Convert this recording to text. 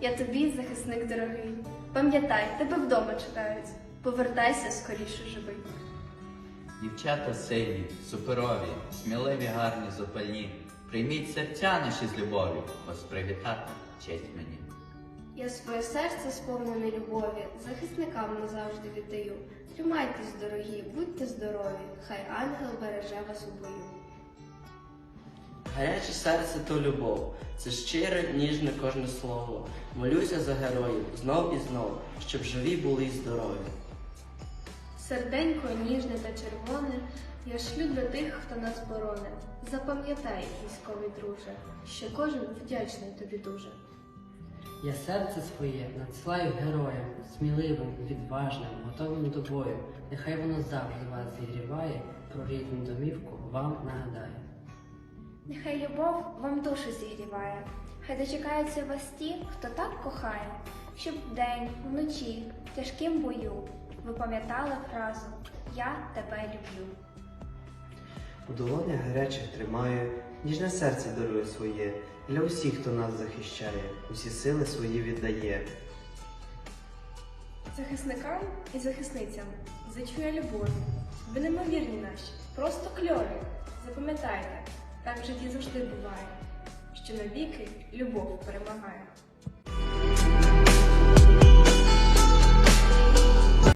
Я тобі, захисник дорогий. Пам'ятай, тебе вдома чекають. Повертайся скоріше живий. Дівчата сильні, суперові, сміливі, гарні, запальні. Прийміть серця наші з любові, вас привітати честь мені. Я своє серце сповнене любові, захисникам назавжди віддаю. Тримайтесь, дорогі, будьте здорові, хай ангел береже вас у бою. Гаряче серце то любов, це щире, ніжне кожне слово. Молюся за героїв знов і знов, щоб живі були й здорові. Серденько ніжне та червоне, я шлю для тих, хто нас бороне. Запам'ятай, військовий друже, що кожен вдячний тобі дуже. Я серце своє надсилаю героям, сміливим, відважним, готовим до бою. Нехай воно завжди вас зігріває, про рідну домівку вам нагадає. Нехай любов вам душу зігріває, хай дочекаються вас ті, хто так кохає, щоб вдень, вночі, в тяжким бою ви пам'ятали фразу Я тебе люблю. У долонях гарячих тримає, ніжне серце дарує своє, для усіх, хто нас захищає, усі сили свої віддає. Захисникам і захисницям зичує любові. Ви неймовірні наші, просто кльові. Запам'ятайте, так в житті завжди буває, що навіки любов перемагає.